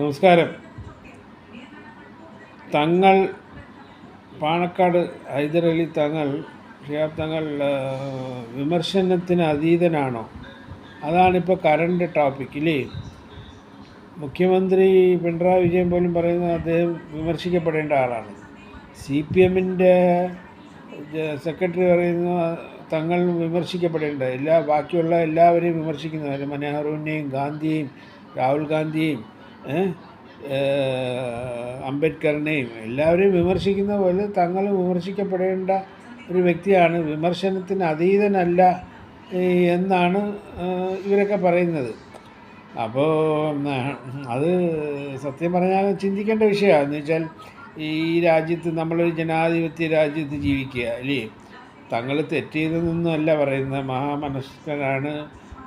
നമസ്കാരം. തങ്ങൾ പാണക്കാട് ഹൈദരലി തങ്ങൾ ഷിയാബ് തങ്ങൾ വിമർശനത്തിന് അതീതനാണോ? അതാണിപ്പോൾ കറണ്ട് ടോപ്പിക് ഇല്ലേ? മുഖ്യമന്ത്രി പിണറായി വിജയൻ പോലും പറയുന്ന അദ്ദേഹം വിമർശിക്കപ്പെടേണ്ട ആളാണ്. സി പി എമ്മിന്റെ സെക്രട്ടറി പറയുന്നു തങ്ങൾ വിമർശിക്കപ്പെടേണ്ട. എല്ലാ ബാക്കിയുള്ള എല്ലാവരെയും വിമർശിക്കുന്നവർ മനോഹറിനെയും ഗാന്ധിയെയും രാഹുൽ ഗാന്ധിയെയും അംബേദ്കറിനെയും എല്ലാവരെയും വിമർശിക്കുന്ന പോലെ തങ്ങൾ വിമർശിക്കപ്പെടേണ്ട ഒരു വ്യക്തിയാണ്. വിമർശനത്തിന് അതീതനല്ല എന്നാണ് ഇവരൊക്കെ പറയുന്നത്. അപ്പോൾ അത് സത്യം പറഞ്ഞാൽ ചിന്തിക്കേണ്ട വിഷയമാണ് എന്ന് വെച്ചാൽ ഈ രാജ്യത്ത് നമ്മളൊരു ജനാധിപത്യ രാജ്യത്ത് ജീവിക്കുക അല്ലേ? തങ്ങൾ തെറ്റ് അല്ല പറയുന്നത്. മഹാമനസ്കനാണ്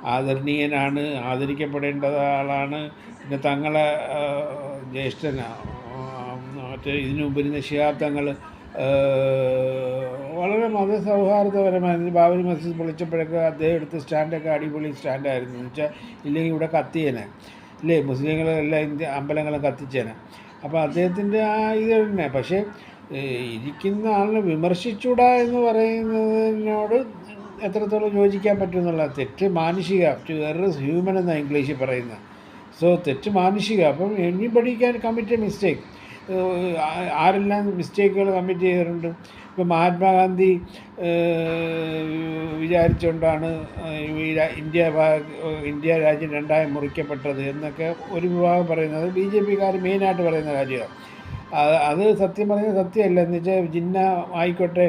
ആദരണീയനാണ് ആദരിക്കപ്പെടേണ്ട ആളാണ്. പിന്നെ തങ്ങളെ ജ്യേഷ്ഠനാണ് മറ്റേ ഇതിനുമുമ്പിൽ നിശ്ചയാർത്ഥങ്ങൾ വളരെ മതസൗഹാർദ്ദപരമായിരുന്നു. ബാബരി മസ്ജിദ് പൊളിച്ചപ്പോഴൊക്കെ അദ്ദേഹം എടുത്ത സ്റ്റാൻഡൊക്കെ അടിപൊളി സ്റ്റാൻഡായിരുന്നു. എന്ന് വെച്ചാൽ ഇല്ലെങ്കിൽ ഇവിടെ കത്തിയേനെ. ഇല്ലേ? മുസ്ലിങ്ങളെല്ലാം ഇന്ത്യ അമ്പലങ്ങളും കത്തിച്ചേനെ. അപ്പോൾ അദ്ദേഹത്തിന്റെ ആ ഇത് തന്നെ. പക്ഷേ ഇരിക്കുന്ന ആളിനെ വിമർശിച്ചൂടാ എന്ന് പറയുന്നതിനോട് എത്രത്തോളം യോജിക്കാൻ പറ്റുമെന്നുള്ള തെറ്റ് മാനുഷിക ടു എറസ് ഹ്യൂമൻ എന്ന ഇംഗ്ലീഷിൽ പറയുന്നത്. സോ തെറ്റ് മാനുഷിക അപ്പം anybody can commit a mistake ആരെല്ലാം മിസ്റ്റേക്കുകൾ കമ്മിറ്റ് ചെയ്തിട്ടുണ്ട്? ഇപ്പോൾ മഹാത്മാഗാന്ധി വിചാരിച്ചുകൊണ്ടാണ് ഇന്ത്യ ഇന്ത്യ രാജ്യം രണ്ടായി മുറിക്കപ്പെട്ടത് എന്നൊക്കെ ഒരു വിഭാഗം പറയുന്നത് ബി ജെ പിക്കാർ മെയിനായിട്ട് പറയുന്ന കാര്യമാണ്. അത് സത്യം പറഞ്ഞാൽ സത്യമല്ല. എന്ന് വെച്ചാൽ ജിന്ന ആയിക്കോട്ടെ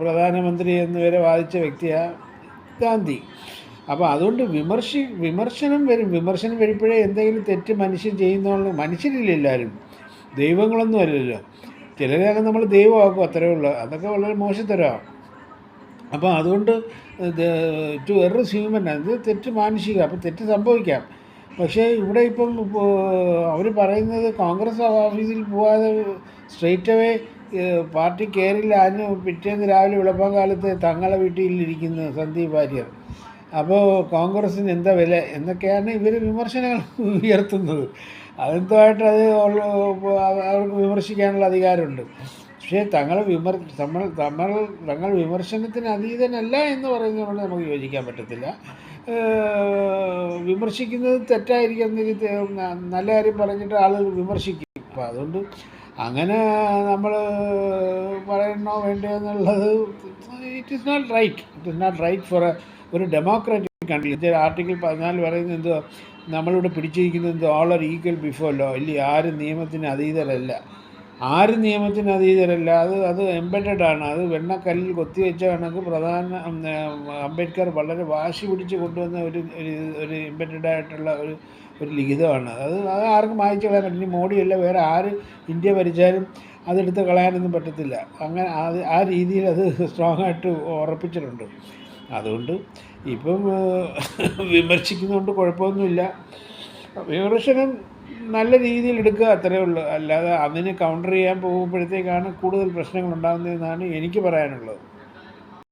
പ്രധാനമന്ത്രി എന്ന് വരെ വാദിച്ച വ്യക്തിയാണ് ഗാന്ധി. അപ്പോൾ അതുകൊണ്ട് വിമർശി വിമർശനം വരും. വിമർശനം വരുമ്പോഴേ എന്തെങ്കിലും തെറ്റ് മനുഷ്യൻ ചെയ്യുന്നുള്ള മനുഷ്യരില്ല എല്ലാവരും. ദൈവങ്ങളൊന്നും അല്ലല്ലോ. ചിലരെയൊക്കെ നമ്മൾ ദൈവമാക്കും അത്രയേ ഉള്ളൂ. അതൊക്കെ വളരെ മോശത്തരമാണ് അപ്പോൾ അതുകൊണ്ട് ടു എറസ് ഹ്യൂമൻ അത് തെറ്റ് മാനുഷിക. അപ്പോൾ തെറ്റ് സംഭവിക്കാം. പക്ഷേ ഇവിടെ ഇപ്പം അവർ പറയുന്നത് കോൺഗ്രസ് ഓഫീസിൽ പോവാതെ സ്ട്രെയിറ്റ് അവേ പാർട്ടി കയറില്ല അതിന് പിറ്റേന്ന് രാവിലെ വെളുപ്പം കാലത്ത് തങ്ങളെ വീട്ടിലിരിക്കുന്ന സന്ദീപ് വാര്യർ. അപ്പോൾ കോൺഗ്രസ്സിന് എന്താ വില? എന്നൊക്കെയാണ് ഇവർ വിമർശനങ്ങൾ ഉയർത്തുന്നത്. അതെന്തുമായിട്ട് അത് അവർക്ക് വിമർശിക്കാനുള്ള അധികാരമുണ്ട്. പക്ഷേ തങ്ങൾ വിമർ നമ്മൾ നമ്മൾ തങ്ങൾ വിമർശനത്തിന് അതീതനല്ല എന്ന് പറയുന്നതുകൊണ്ട് നമുക്ക് യോജിക്കാൻ പറ്റത്തില്ല. വിമർശിക്കുന്നത് തെറ്റായിരിക്കും നല്ല കാര്യം പറഞ്ഞിട്ട് ആളുകൾ വിമർശിക്കും. അപ്പോൾ അതുകൊണ്ട് അങ്ങനെ നമ്മൾ പറയണോ വേണ്ടോ എന്നുള്ളത് it is not right it is not right for ഒരു ഡെമോക്രാറ്റിക് കൺട്രി ആർട്ടിക്കിൾ പതിനാല് പറയുന്നത് എന്തോ നമ്മളിവിടെ പിടിച്ചിരിക്കുന്നത് എന്തോ all are equal before law ഇല്ല ആരും നിയമത്തിന് അതീതരല്ല. ആരും നിയമത്തിന് അതീതരല്ല. അത് അത് എംബഡഡ് ആണ്. അത് വെണ്ണക്കല്ലിൽ കൊത്തിവെച്ച കണക്ക് പ്രധാന അംബേദ്കർ വളരെ വാശി പിടിച്ച് കൊണ്ടുവന്ന ഒരു ഒരു എംബഡഡ് ആയിട്ടുള്ള ഒരു ഒരു ലിഖിതമാണ്. അത് അത് ആർക്കും വായിച്ചു കളയാൻ പറ്റില്ല. മോഡിയല്ല. വേറെ ആര് ഇന്ത്യ ഭരിച്ചാലും അതെടുത്ത് കളയാനൊന്നും പറ്റത്തില്ല. അങ്ങനെ അത് ആ രീതിയിൽ അത് സ്ട്രോങ് ആയിട്ട് ഉറപ്പിച്ചിട്ടുണ്ട്. അതുകൊണ്ട് ഇപ്പം വിമർശിക്കുന്നതുകൊണ്ട് കുഴപ്പമൊന്നുമില്ല. വിമർശനം നല്ല രീതിയിൽ എടുക്കുക അത്രേ ഉള്ളൂ. അല്ലാതെ അതിന് കൗണ്ടർ ചെയ്യാൻ പോകുമ്പോഴത്തേക്കാണ് കൂടുതൽ പ്രശ്നങ്ങൾ ഉണ്ടാകുന്നതെന്നാണ് എനിക്ക് പറയാനുള്ളത്.